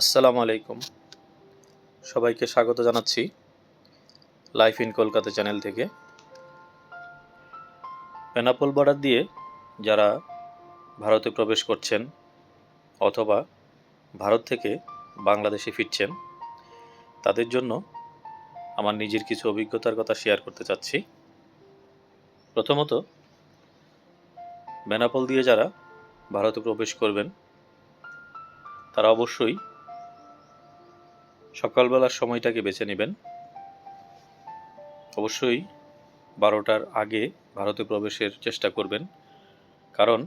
আসসালামু আলাইকুম। সবাইকে স্বাগত জানাচ্ছি লাইফ ইন কলকাতা চ্যানেল থেকে। পেনাপোল বর্ডার দিয়ে যারা ভারতে প্রবেশ করছেন অথবা ভারত থেকে বাংলাদেশে ফিরছেন, তাদের জন্য আমার নিজের কিছু অভিজ্ঞতার কথা শেয়ার করতে চাচ্ছি। প্রথমত, বেনাপোল দিয়ে যারা ভারতে প্রবেশ করবেন, তারা অবশ্যই সকালবেলার সময়টাকে বেছে নেবেন। অবশ্যই বারোটার আগে ভারতে প্রবেশের চেষ্টা করবেন। কারণ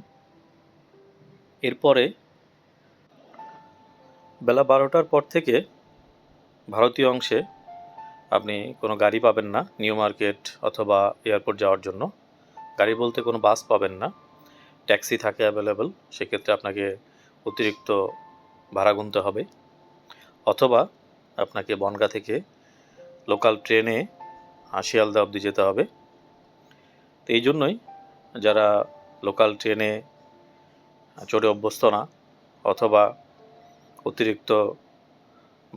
এরপরে বেলা বারোটার পর থেকে ভারতীয় অংশে আপনি কোনো গাড়ি পাবেন না নিউ মার্কেট অথবা এয়ারপোর্ট যাওয়ার জন্য। গাড়ি বলতে কোনো বাস পাবেন না। ট্যাক্সি থাকে অ্যাভেলেবল, সেক্ষেত্রে আপনাকে অতিরিক্ত ভাড়া গুনতে হবে। অথবা আপনাকে বনগা থেকে লোকাল ট্রেনে শিয়ালদা অবধি যেতে হবে। তো এই জন্যই যারা লোকাল ট্রেনে চড়ে অভ্যস্ত না অথবা অতিরিক্ত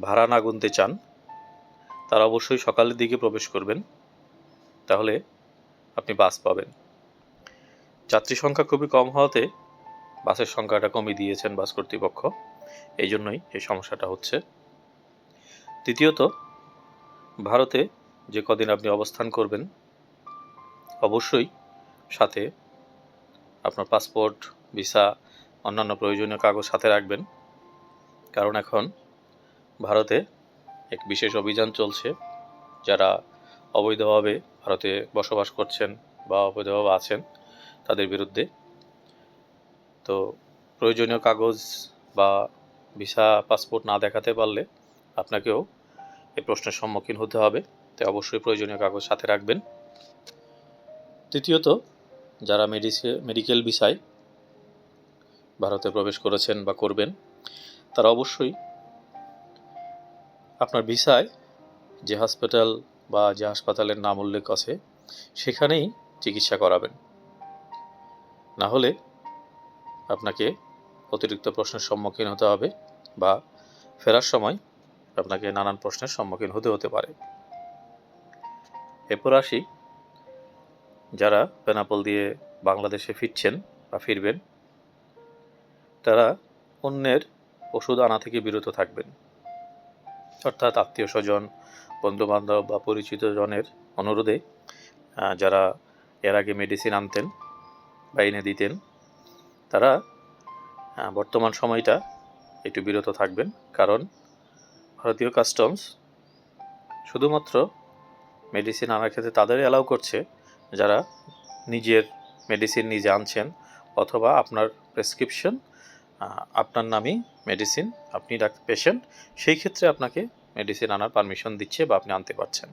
ভাড়া না গুনতে চান, তারা অবশ্যই সকালের দিকে প্রবেশ করবেন, তাহলে আপনি বাস পাবেন। যাত্রী সংখ্যা খুবই কম হওয়াতে বাসের সংখ্যাটা কমিয়ে দিয়েছেন বাস কর্তৃপক্ষ। এই জন্যই এই সমস্যাটা হচ্ছে। দ্বিতীয়ত ভারতে যে কদিন আপনি অবস্থান করবেন, অবশ্যই সাথে আপনার পাসপোর্ট, ভিসা, অন্যান্য প্রয়োজনীয় কাগজ সাথে রাখবেন। কারণ এখন ভারতে এক বিশেষ অভিযান চলছে, যারা অবৈধভাবে ভারতে বসবাস করছেন বা অবৈধভাবে আছেন তাদের বিরুদ্ধে। তো প্রয়োজনীয় কাগজ বা ভিসা, পাসপোর্ট না দেখাতে পারলে আপনাকেও প্রশ্নের সম্মুখীন হতে হবে। তাই অবশ্যই প্রয়োজনীয় কাগজ সাথে রাখবেন। তৃতীয়ত, যারা মেডিসে, মেডিকেল ভিসায় ভারতে প্রবেশ করেছেন বা করবেন, তারা অবশ্যই আপনার ভিসায় যে হসপিটাল বা যে হাসপাতালের নাম উল্লেখ আছে, সেখানেই চিকিৎসা করাবেন। না হলে আপনাকে অতিরিক্ত প্রশ্নের সম্মুখীন হতে হবে বা ফেরার সময় আপনাকে নানান প্রশ্নের সম্মুখীন হতে হতে পারে। এরপর আসি, যারা পেনাপল দিয়ে বাংলাদেশে ফিরছেন বা ফিরবেন, তারা অন্যের ওষুধ আনা থেকে বিরত থাকবেন। অর্থাৎ আত্মীয় স্বজন, বন্ধুবান্ধব বা পরিচিত জনের অনুরোধে যারা এর আগে মেডিসিন আনতেন বা এনে দিতেন, তারা বর্তমান সময়টা একটু বিরত থাকবেন। কারণ ভারতীয় কাস্টমস শুধুমাত্র মেডিসিন আনার ক্ষেত্রে তাদেরই অ্যালাউ করছে যারা নিজের মেডিসিন নিজে আনছেন অথবা আপনার প্রেসক্রিপশন আপনার নামই মেডিসিন আপনি ডাক্তার পেশেন্ট সেই ক্ষেত্রে আপনাকে মেডিসিন আনার পারমিশন দিচ্ছে বা আপনি আনতে পারছেন।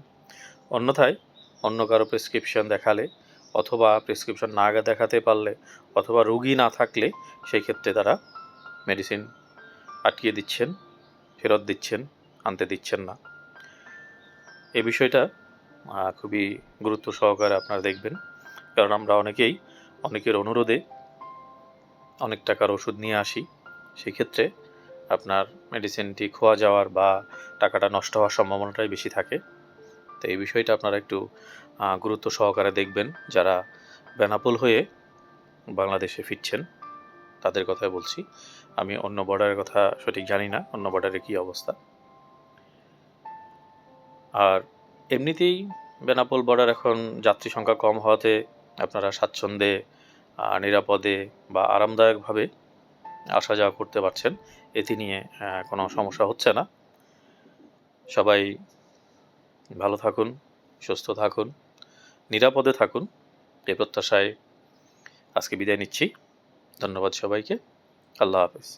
অন্যথায় অন্য কারও প্রেসক্রিপশন দেখালে অথবা প্রেসক্রিপশন না দেখাতে পারলে অথবা রুগী না থাকলে সেই ক্ষেত্রে তারা মেডিসিন আটকিয়ে দিচ্ছেন, ফেরত দিচ্ছেন। আনতে দিচ্ছেন না। এ বিষয়টা খুবই গুরুত্ব সহকারে আপনারা দেখবেন। কারণ আমরা অনেকেই, অনেকের অনুরোধে অনেক টাকার ওষুধ নিয়ে আসি। সেক্ষেত্রে আপনার মেডিসিনটি খোয়া যাওয়ার বা টাকাটা নষ্ট হওয়ার সম্ভাবনাটাই বেশি থাকে। তো এই বিষয়টা আপনারা একটু গুরুত্ব সহকারে দেখবেন। যারা বেনাপোল হয়ে বাংলাদেশে ফিরছেন, তাদের কথাই বলছি। আমি অন্য বর্ডারের কথা সঠিক জানি না, অন্য বর্ডারে কী অবস্থা। আর এমনিতেই বেনাপোল বর্ডার এখন যাত্রী সংখ্যা কম হওয়াতে আপনারা স্বাচ্ছন্দ্যে নিরাপদে বা আরামদায়কভাবে আসা যাওয়া করতে পারছেন। এতে নিয়ে কোনো সমস্যা হচ্ছে না। সবাই ভালো থাকুন, সুস্থ থাকুন, নিরাপদে থাকুন। এ প্রত্যাশায় আজকে বিদায় নিচ্ছি। ধন্যবাদ সবাইকে। আল্লাহ হাফেজ।